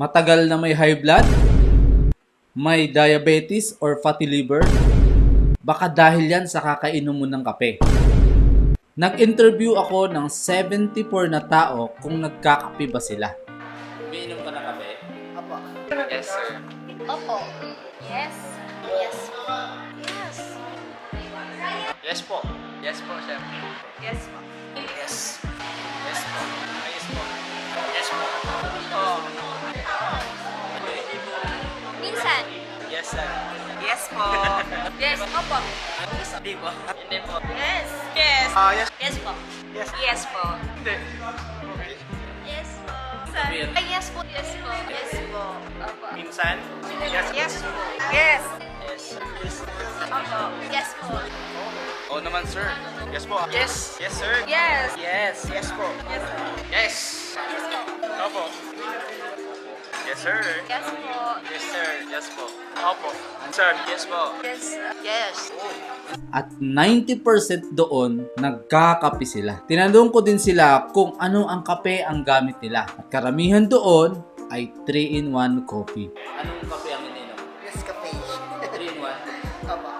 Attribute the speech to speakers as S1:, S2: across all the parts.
S1: Matagal na may high blood? May diabetes or fatty liver? Baka dahil yan sa kakainom mo ng kape. Nag-interview ako ng 74 na tao kung nagkakape ba sila. Umiinom ka ng kape?
S2: Opo.
S3: Yes, sir.
S2: Opo. Yes. Yes. Yes.
S3: Yes po. Yes po, sir.
S2: Yes po.
S3: Yes. Po. Yes.
S2: Opo.
S3: Hindi po. Hindi po.
S2: Yes. Yes.
S3: Ah, yes.
S2: Yes po.
S3: Yes.
S2: Yes po.
S3: Hindi.
S2: Yes po. Ay, yes po. Yes po. Yes po. Opo.
S3: Minsan? Yes.
S2: Yes po. Yes.
S3: Yes. Yes.
S2: Opo. Yes po.
S3: Oo naman, sir. Yes po. Yes. Yes, sir.
S2: Yes.
S3: Yes. Yes po.
S2: Yes.
S3: Yes.
S2: Yes po.
S3: Opo. Yes, sir.
S2: Yes po.
S3: Yes, sir. Yes po. Opo. Sir. Yes po.
S2: Yes. Yes.
S1: At 90% doon nagkakape sila. Tinanong ko din sila kung ano ang kape ang gamit nila. At karamihan doon ay 3-in-1 coffee. Anong kape ang ininom?
S2: Nescafe.
S1: 3-in-1?
S2: Opo.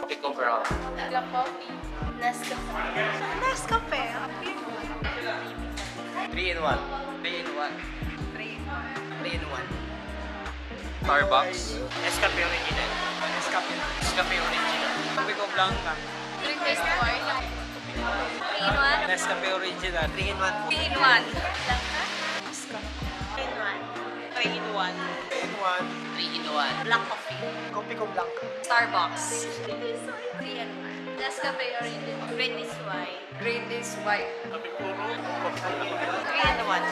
S3: Coffee ko.
S2: Black coffee. Nescafe. Nescafe.
S3: 3 in 1. 3 in 1. 3 in 1. Starbucks. Nescafe original. Nescafe. Nescafe original. Coffee ko blanca.
S2: Drink taste more. Three in one.
S3: Nescafe original. 3 in 1.
S2: Three in one. Blanca. Three in one. Three in one.
S3: 3 in 1.
S2: Three in one. Black coffee.
S3: Coffee ko blanca.
S2: Starbucks. Three in one. Nescafe original. Great is white. Great is white.
S3: Coffee puro.
S2: Three in one.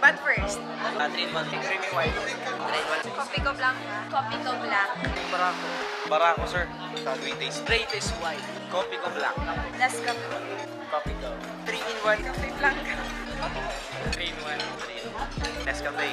S2: But first,
S3: Ah, 3 in 1. Creamy white. 3 in 1.
S2: coffee ko blanca. Coffee ko black.
S3: Barako. Barako, sir. Great taste. Great taste white. Coffee ko black.
S2: Nescafe.
S3: Coffee ko. 3 in 1.
S2: Coffee blanca.
S3: 3 in 1. 3 in 1. Nescafe.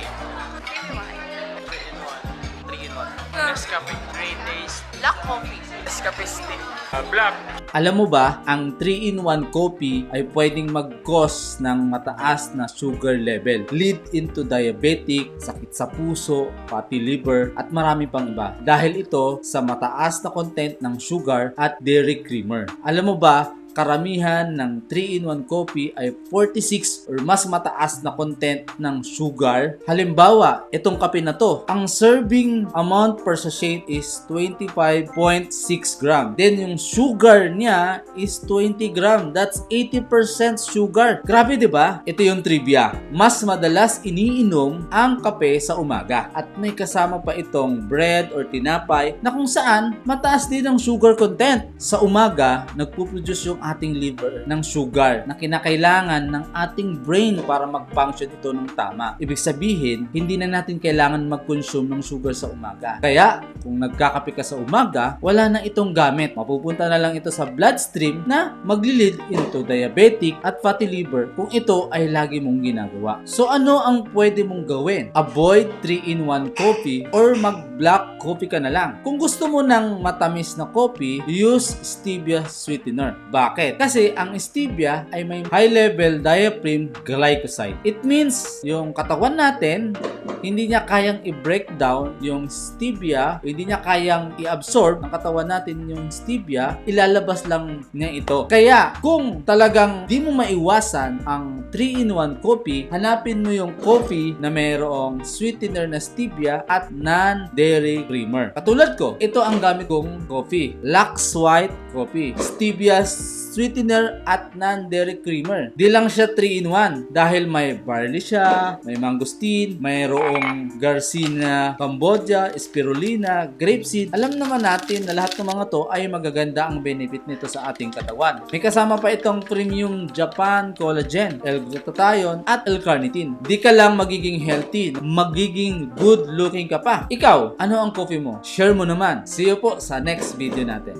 S2: Three in one.
S3: 3 in 1. 3 in 1. Nescafe. Great taste.
S2: Black coffee.
S3: Nescafe stick. Ah, black.
S1: Alam mo ba, ang 3-in-1 coffee ay pwedeng mag-cause ng mataas na sugar level, lead into diabetic, sakit sa puso, fatty liver, at marami pang iba. Dahil ito sa mataas na content ng sugar at dairy creamer. Alam mo ba, karamihan ng 3-in-1 coffee ay 46 or mas mataas na content ng sugar. Halimbawa, itong kape na to, ang serving amount per sachet is 25.6 gram. Then yung sugar niya is 20 gram. That's 80% sugar. Grabe 'di ba? Ito yung trivia. Mas madalas iniinom ang kape sa umaga at may kasama pa itong bread or tinapay na kung saan mataas din ang sugar content. Sa umaga, nagpo-produce yung ating liver ng sugar na kinakailangan ng ating brain para mag-function ito ng tama. Ibig sabihin, hindi na natin kailangan mag-consume ng sugar sa umaga. Kaya, kung nagkakape ka sa umaga, wala na itong gamit. Mapupunta na lang ito sa bloodstream na maglilid into diabetic at fatty liver kung ito ay lagi mong ginagawa. So ano ang pwede mong gawin? Avoid 3-in-1 coffee or mag-black coffee ka na lang. Kung gusto mo ng matamis na coffee, use stevia sweetener. Bakit? Kasi ang stevia ay may high level diaphragm glycoside. It means yung katawan natin hindi niya kayang i-break down yung stevia, hindi niya kayang i-absorb ng katawan natin yung stevia, ilalabas lang niya ito. Kaya, kung talagang di mo maiwasan ang 3-in-1 coffee, hanapin mo yung coffee na mayroong sweetener na stevia at non-dairy creamer. Katulad ko, ito ang gamit kong coffee. Lux White Coffee. Stevia sweetener at non-dairy creamer. Di lang siya 3-in-1 dahil may barley siya, may mangosteen, mayroong Garcinia Cambodia, spirulina, grapeseed. Alam naman natin na lahat ng mga to ay magaganda ang benefit nito sa ating katawan. May kasama pa itong premium Japan collagen, L-glutathione at L-carnitine. Di ka lang magiging healthy, magiging good looking ka pa. Ikaw, ano ang coffee mo? Share mo naman. See you po sa next video natin.